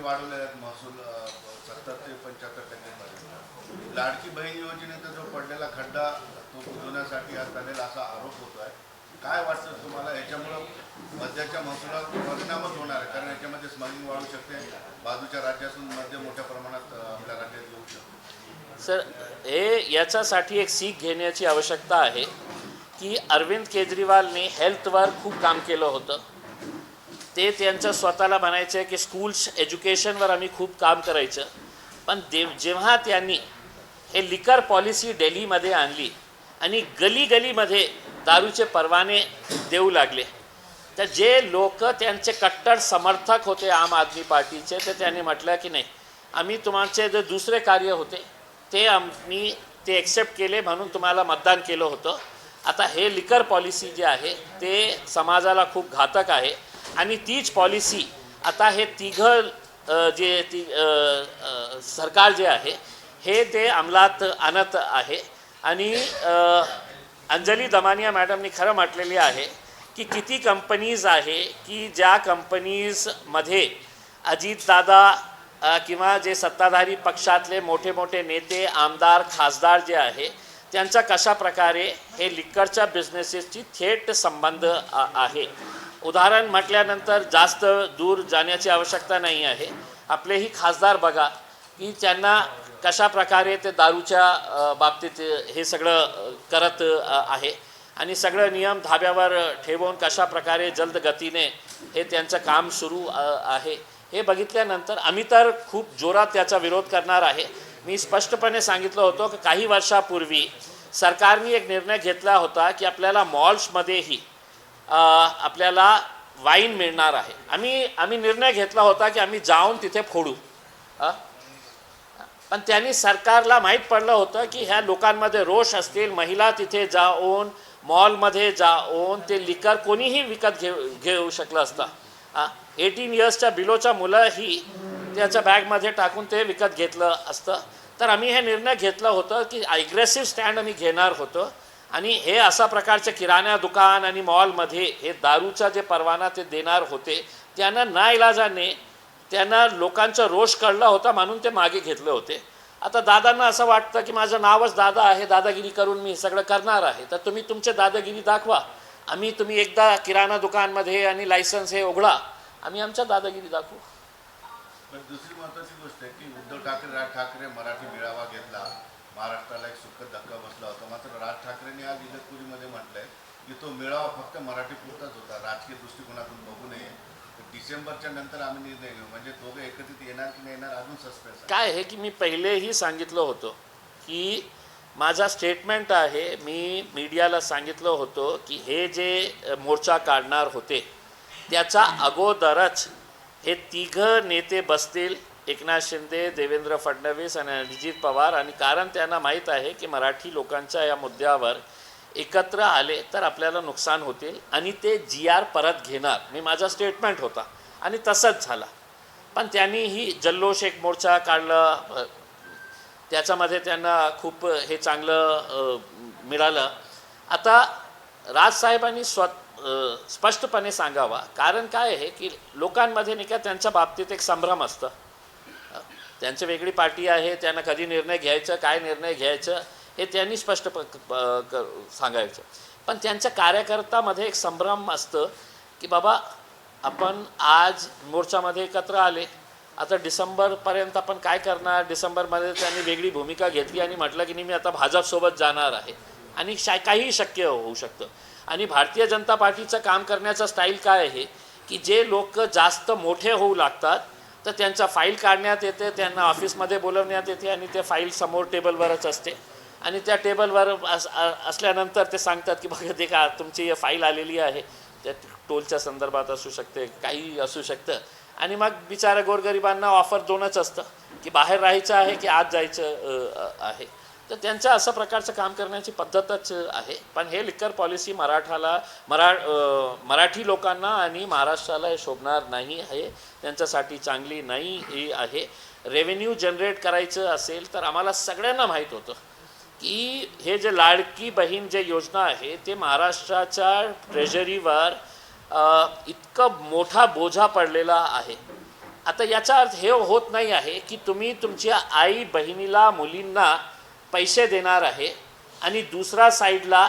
टक्के वाढवले आहेत महसूल सत्तर ते पंच्याहत्तर टक्केपर्यंत लाडकी बहीण योजनेचा जो पडलेला खड्डा तो बुजवण्यासाठी आज झालेला असा आरोप होतो आहे काय वाटतं तुम्हाला? याच्यामुळं मद्याच्या महसुलात परिणामच होणार आहे कारण याच्यामध्ये स्मगलिंग वाढू शकते. बाजूच्या राज्यातून मद्य मोठ्या प्रमाणात आपल्या राज्यात येऊ शकतो. सर हे याच्यासाठी एक सीख घेण्याची आवश्यकता आहे की अरविंद केजरीवालने हेल्थवर खूप काम केलं होतं. ते त्यांचं स्वतःला म्हणायचं की स्कूल्स एज्युकेशनवर आम्ही खूप काम करायचं. पण देव जेव्हा त्यांनी हे लिकर पॉलिसी डेल्लीमध्ये आणली आणि गली गलीमध्ये दारूचे परवाने देऊ लागले तर जे लोक त्यांचे कट्टर समर्थक होते आम आदमी पार्टीचे तर त्यांनी म्हटलं की नाही आम्ही तुमचे जे दुसरे कार्य होते ते आम्ही ते एक्सेप्ट केले म्हणून तुम्हाला मतदान केलं होतं. आता हे लिकर पॉलिसी जे आहे ते समाजाला खूप घातक आहे. आणि तीच पॉलिसी आता हे तिघं जे ती सरकार जे आहे हे ते अंमलात आणत आहे. आणि अंजली दमानिया मॅडमनी खरं म्हटलेली आहे की किती कंपनीज आहे की ज्या कंपनीजमध्ये अजितदादा किंवा जे सत्ताधारी पक्षातले मोठे मोठे नेते आमदार खासदार जे आहे त्यांचा कशा प्रकारे हे लिक्करच्या बिझनेसेसची थेट संबंध आहे? उदाहरण म्हटल्यानंतर जास्त दूर जाण्याची आवश्यकता नाही आहे. आपलेही खासदार बघा की त्यांना कशा प्रकारे ते दारूच्या बाबतीत हे सगळं करत आहे. आणि सगळं नियम धाब्यावर ठेवून कशा प्रकारे जलद गतीने हे त्यांचं काम सुरू आहे हे बघितल्यानंतर आम्ही तर खूप जोरात त्याचा विरोध करणार आहे. मी स्पष्टपणे सांगितलं होतं की काही वर्षापूर्वी सरकारने एक निर्णय घेतला होता की आपल्याला मॉल्समध्येही आपल्याला वाईन मिळणार आहे. आम्ही आम्ही निर्णय घेतला होता की आम्ही जाऊन तिथे फोडू. पण त्यांनी सरकारला माहीत पडलं होतं की ह्या लोकांमध्ये रोष असतील महिला तिथे जाऊन मॉलमध्ये जाऊन ते लिकर कोणीही विकत घेऊ घेऊ शकलं असतं. एटीन इयर्सच्या बिलोच्या मुलंही त्याच्या बॅगमध्ये टाकून ते विकत घेतलं असतं. तर आम्ही हे निर्णय घेतलं होतं की ॲग्रेसिव्ह स्टँड आम्ही घेणार होतो. आणि हे अशा प्रकारचे किराणा दुकान आणि मॉलमध्ये हे दारूचा जे परवाना ते देणार होते त्यांना नाईलाजाने त्यांना लोकांचा रोष कळला होता म्हणून ते मागे घेतले होते. आता दादांना असं वाटतं की माझं नावच दादा आहे दादागिरी करून मी हे सगळं करणार आहे. तर तुम्ही तुमचे दादागिरी दाखवा. आम्ही तुम्ही एकदा किराणा दुकानमध्ये आणि लायसन्स हे उघडा. आम्ही आमच्या दादागिरी दाखवू. दुसरी महत्वाची गोष्ट आहे की उद्धव ठाकरे राज ठाकरे मराठी मेळावा घेतला. महाराष्ट्राला एक सुखद धक्का बसला होता. मात्र राज ठाकरेंनी आज इगतपुरीमध्ये म्हटलंय की तो मेळावा फक्त मराठी पुरताच होता. राजकीय दृष्टिकोनातून बघू नये. तर डिसेंबरच्या नंतर आम्ही निर्णय घेऊ. म्हणजे दोघं एकत्रित येणार की नाही येणार अजून सस्पेन्स काय आहे की मी पहिलेही सांगितलं होतं की माझा स्टेटमेंट आहे मी मीडियाला सांगितलं होतं की हे जे मोर्चा काढणार होते त्याचा अगोदरच हे तिघं नेते बसतील एकनाथ शिंदे देवेंद्र फडणवीस आणि अजित पवार. आणि कारण त्यांना माहीत आहे की मराठी लोकांच्या या मुद्द्यावर एकत्र आले तर आपल्याला नुकसान होतील आणि ते जी आर परत घेणार. मी माझा स्टेटमेंट होता. आणि तसंच झाला. पण त्यांनीही जल्लोष एक मोर्चा काढला. त्याच्यामध्ये त्यांना खूप हे चांगलं मिळालं. आता राजसाहेबांनी स्व स्पष्टपणे सांगावा. कारण काय आहे की लोकांमध्ये नाही का त्यांच्या बाबतीत एक संभ्रम असतं. त्यांची वेगळी पार्टी आहे त्यांना कधी निर्णय घ्यायचं काय निर्णय घ्यायचं हे त्यांनी स्पष्ट प- सांगायचं. पण त्यांच्या कार्यकर्त्यामध्ये एक संभ्रम असतं की बाबा आपण आज मोर्चामध्ये एकत्र आले आता डिसेंबरपर्यंत आपण काय करणार? डिसेंबरमध्ये त्यांनी वेगळी भूमिका घेतली आणि म्हटलं की नाही मी आता भाजपसोबत जाणार आहे. आणि शा काहीही शक्य होऊ शकतं. आणि भारतीय जनता पार्टीचं काम करण्याचं स्टाईल काय आहे? की जे लोक जास्त मोठे होऊ लागतात तर त्यांचा फाईल काढण्यात येते त्यांना ऑफिसमध्ये बोलवण्यात येते आणि ते फाईल समोर टेबलवरच असते. आणि त्या टेबलवर अस असल्यानंतर ते सांगतात की बघा ते का तुमची फाईल आलेली आहे. त्या टोलच्या संदर्भात असू शकते काही असू शकतं. आणि मग बिचारा गोरगरिबांना ऑफर दोनच असतं की बाहेर राहायचं आहे की आत जायचं आहे. तर त्यांच्या असं प्रकारचं काम करण्याची पद्धतच आहे. पण हे लिकर पॉलिसी मराठाला मरा मराठी लोकांना आणि महाराष्ट्राला हे शोभणार नाही आहे. त्यांच्यासाठी चांगली नाही ही आहे. रेव्हेन्यू जनरेट करायचं असेल तर आम्हाला सगळ्यांना माहीत होतं की हे जे लाडकी बहीण जे योजना आहे ते महाराष्ट्राच्या ट्रेझरीवर इतकं मोठा बोजा पडलेला आहे. आता याचा अर्थ हे होत नाही आहे की तुम्ही तुमच्या आई बहिणीला मुलींना पैसे देणार आहे आणि दुसरा साईडला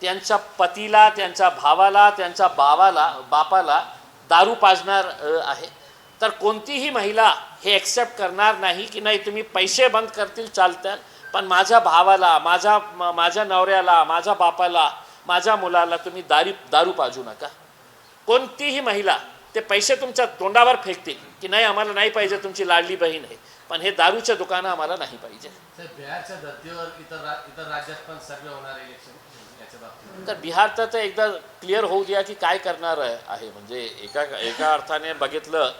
त्यांच्या पतीला त्यांच्या भावाला त्यांच्या बावाला बापाला दारू पाजणार आहे. तर कोणतीही महिला हे ॲक्सेप्ट करणार नाही की नाही तुम्ही पैसे बंद करतील चालतात पण माझ्या भावाला माझ्या म- माझ्या नवऱ्याला माझ्या बापाला माझ्या मुलाला तुम्ही दारी दारू पाजू नका. कोणतीही महिला ते पैसे तुमच्या तोंडावर फेकतील की नाही आम्हाला नाही पाहिजे तुमची लाडली बहीण आहे. पण हे दारूचे दुकानं आम्हाला नाही पाहिजे. तर बिहारचं तर एकदा क्लिअर होऊ द्या की काय करणार आहे. म्हणजे एका एका अर्थाने बघितलं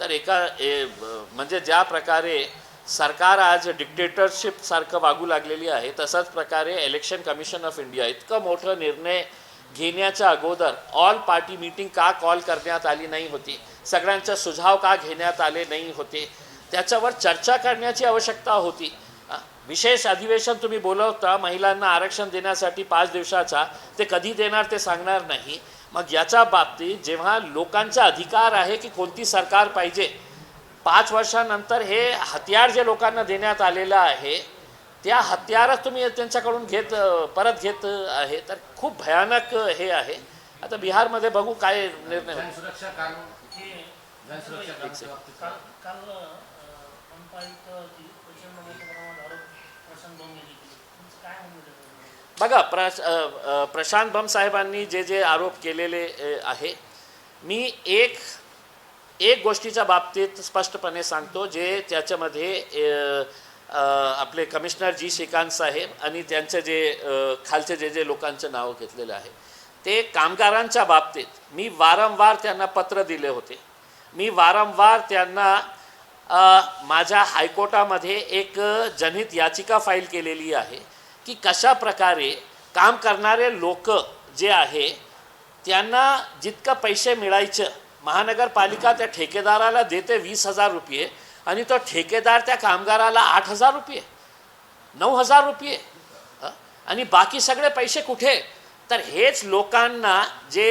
तर एका ए, म्हणजे ज्या प्रकारे सरकार आज डिक्टेटरशिप सारखं वागू लागलेली आहे तसाच प्रकारे इलेक्शन कमिशन ऑफ इंडिया इतकं मोठं निर्णय घेण्याच्या अगोदर ऑल पार्टी मीटिंग का कॉल करण्यात आली नाही होती? सगळ्यांचा सुझाव का घेण्यात आले नाही होते? त्याच्यावर चर्चा करण्याची आवश्यकता होती. विशेष अधिवेशन तुम्ही बोलवता महिलांना आरक्षण देण्यासाठी पाच दिवसाचा ते कधी देणार ते सांगणार नाही. मग याच्या बाबतीत जेव्हा लोकांचा अधिकार आहे की कोणती सरकार पाहिजे पाच वर्षानंतर हे हत्यार जे लोकांना देण्यात आलेलं आहे त्या हत्यारच तुम्ही त्यांच्याकडून घेत परत घेत आहे तर खूप भयानक हे आहे. आता बिहारमध्ये बघू काय निर्णय काल? बघा प्रश प्रशांत बम साहेबांनी जे जे आरोप केलेले आहे मी एक एक गोष्टीच्या बाबतीत स्पष्टपणे सांगतो जे त्याच्यामध्ये आपले कमिशनर जी श्रीकांत साहेब आणि त्यांचे जे खालचे जे जे लोकांचं नाव घेतलेलं आहे ते कामगारांच्या बाबतीत मी वारंवार त्यांना पत्र दिले होते. मी वारंवार त्यांना माझ्या हायकोर्टामध्ये एक जनहित याचिका फाईल केलेली आहे की कशा प्रकारे काम करणारे लोक जे आहे त्यांना जितकं पैसे मिळायचं महानगरपालिका त्या ठेकेदाराला देते वीस हजार रुपये आणि तो ठेकेदार त्या कामगाराला आठ हजार रुपये नऊ हजार रुपये. आणि बाकी सगळे पैसे कुठे? तर हेच लोकांना जे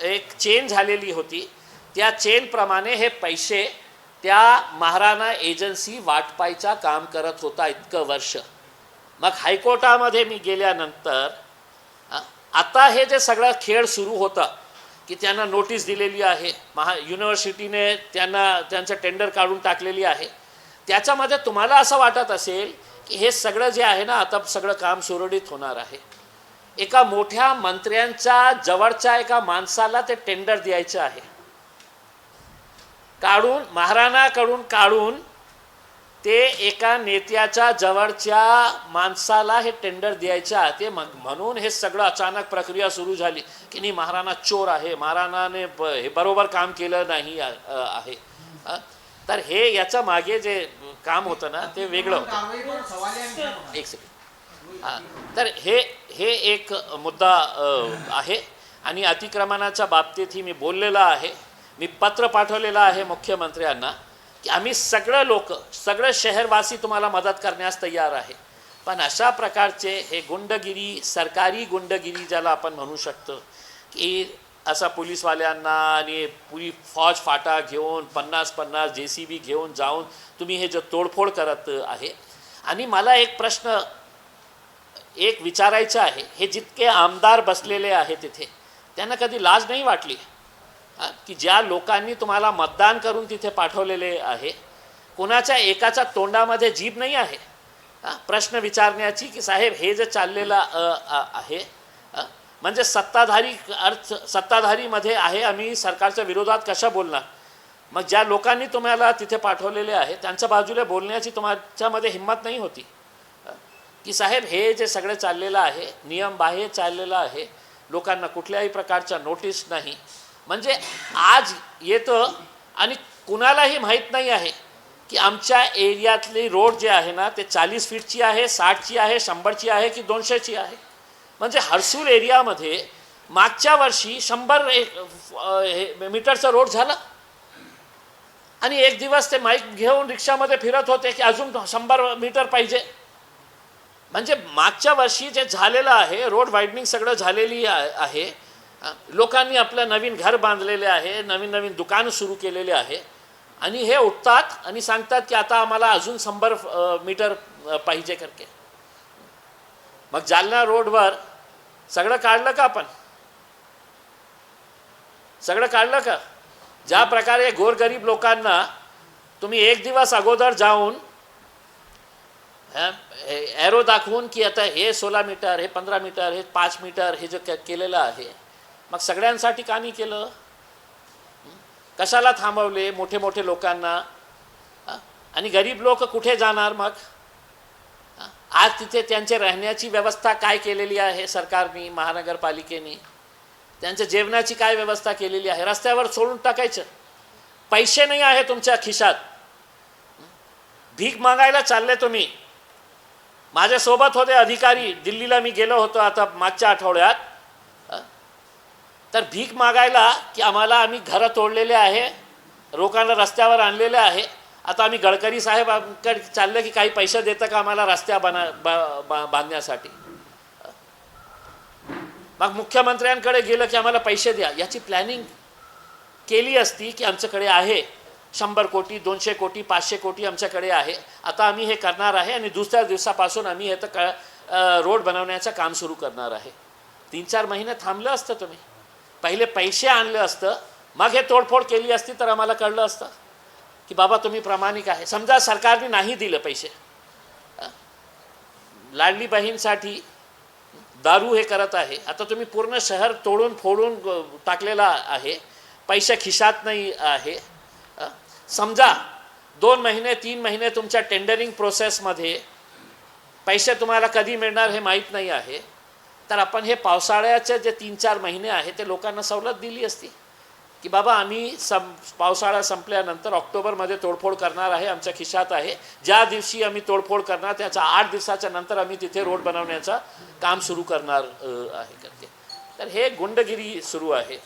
एक चेन झालेली होती त्या चेनप्रमाणे हे पैसे त्या महाराणा एजन्सी वाटपायचा काम करत होता इतकं वर्ष. मग हायकोर्टामध्ये मी गेल्यानंतर आता हे जे सगळं खेळ सुरू होता की त्यांना नोटीस दिलेली आहे महा युनिव्हर्सिटीने त्यांना त्यांचं टेंडर काढून टाकलेली आहे त्याच्यामध्ये तुम्हाला असं वाटत असेल की हे सगळं जे आहे ना आता सगळं काम सुरळीत होणार आहे. एका मोठ्या मंत्र्यांच्या जवळच्या एका माणसाला ते टेंडर द्यायचं आहे. काढून महाराणाकडून काढून ते एका नेत्याच्या जवळच्या माणसाला हे टेंडर द्यायच्या. ते मग म्हणून हे सगळं अचानक प्रक्रिया सुरू झाली. की नाही महाराणा चोर आहे. महाराणाने हे बरोबर काम केलं नाही आहे. तर हे याच्या मागे जे काम होतं ना ते वेगळं होतं. एक सेकंड हां. तर हे हे एक मुद्दा आहे. आणि अतिक्रमणाच्या बाबतीतही मी बोललेलं आहे. मी पत्र पाठवलेलं आहे मुख्यमंत्र्यांना की आम्ही सगळं लोक सगळं शहरवासी तुम्हाला मदत करण्यास तयार आहे. पण अशा प्रकारचे हे गुंडगिरी सरकारी गुंडगिरी ज्याला आपण म्हणू शकतो की असा पोलीसवाल्यांना आणि पुरी फौज फाटा घेऊन पन्नास पन्नास जे सी बी घेऊन जाऊन तुम्ही हे जे तोडफोड करत आहे. आणि मला एक प्रश्न एक विचारायचं आहे हे जितके आमदार बसलेले आहे तिथे त्यांना कधी लाज नाही वाटली? की ज्या लोकांनी तुम्हाला मतदान करून तिथे पाठवलेले आहे कोणाच्या एकाच्या तोंडामध्ये जीभ नाही आहे? प्रश्न विचारण्याची की साहेब हे जे चाललेलं आहे म्हणजे सत्ताधारी अर्थ सत्ताधारीमध्ये आहे आम्ही सरकारच्या विरोधात कशा बोलणार? मग ज्या लोकांनी तुम्हाला तिथे पाठवलेले आहे त्यांच्या बाजूला बोलण्याची तुमच्यामध्ये हिंमत नाही होती. की साहेब हे जे सगळं चाललेलं आहे नियम बाह्य चाललेलं आहे लोकांना कुठल्याही प्रकारच्या नोटीस नाही म्हणजे आज येतं आणि कुणालाही माहीत नाही आहे की आमच्या एरियातली रोड जे आहे ना ते चाळीस फीटची आहे साठची आहे शंभरची आहे की दोनशेची आहे? म्हणजे हर्सूल एरियामध्ये मागच्या वर्षी शंभर हे मीटरचा रोड झाला. आणि एक दिवस ते माईक घेऊन रिक्षामध्ये फिरत होते की अजून शंभर मीटर पाहिजे. म्हणजे मागच्या वर्षी जे झालेलं आहे रोड वाईडनिंग सगळं झालेली आहे लोकांनी आपलं नवीन घर बांधलेले आहे नवीन नवीन दुकान सुरू केलेले आहे. आणि हे उठतात आणि सांगतात की आता आम्हाला अजून शंभर मीटर पाहिजे करके. मग जालना रोडवर सगळं काढलं का आपण? सगळं काढलं का? ज्या प्रकारे गोरगरीब लोकांना तुम्ही एक दिवस अगोदर जाऊन ॲरो दाखवून की आता हे सोळा मीटर हे पंधरा मीटर हे पाच मीटर हे जे केलेलं आहे मग सगळ्यांसाठी का नाही केलं? कशाला थांबवले मोठे मोठे लोकांना? आणि गरीब लोक कुठे जाणार मग? आज तिथे त्यांचे राहण्याची व्यवस्था काय केलेली आहे सरकारने महानगरपालिकेने? त्यांच्या जेवणाची काय व्यवस्था केलेली आहे? रस्त्यावर सोडून टाकायचं. पैसे नाही आहे तुमच्या खिशात. भीक मागायला चालले तुम्ही. माझ्यासोबत होते अधिकारी. दिल्लीला मी गेलो होतो आता मागच्या आठवड्यात. तर भीक मागायला की आम्हाला आम्ही घरं तोडलेले आहे लोकांना रस्त्यावर आणलेले आहे. आता आम्ही गडकरी साहेबांकडे चाललं की काही पैसे देतं का आम्हाला रस्त्या बना बा- बा- बांधण्यासाठी? मग मुख्यमंत्र्यांकडे गेलं की आम्हाला पैसे द्या. याची प्लॅनिंग केली असती की आमच्याकडे आहे. शंभर कोटी दोनशे कोटी पाचशे कोटी आमच्याकडे आहे. आता आम्ही हे करणार आहे आणि दुसऱ्या दिवसापासून आम्ही हे तर क रोड बनवण्याचं काम सुरू करणार आहे. तीन चार महिने थांबलं असतं तुम्ही. पहिले पैसे आणले असतं मग हे तोडफोड केली असती तर आम्हाला कळलं असतं की बाबा तुम्ही प्रामाणिक आहे. समजा सरकारने नाही दिलं पैसे. लाडली बहीणसाठी दारू हे करत आहे. आता तुम्ही पूर्ण शहर तोडून फोडून टाकलेला आहे. पैसे खिशात नाही आहे. समजा दोन महिने तीन महिने तुमच्या टेंडरिंग प्रोसेसमध्ये पैसे तुम्हाला कधी मिळणार हे माहीत नाही आहे. तर आपण हे पावसाळ्याचे जे तीन चार महिने आहे ते लोकांना सवलत दिली असती. की बाबा आम्ही सं पावसाळा संपल्यानंतर ऑक्टोबरमध्ये तोडफोड करणार आहे आमच्या खिशात आहे. ज्या दिवशी आम्ही तोडफोड करणार त्याच्या आठ दिवसाच्या नंतर आम्ही तिथे रोड बनवण्याचं काम सुरू करणार आहे करते. तर हे गुंडगिरी सुरू आहे.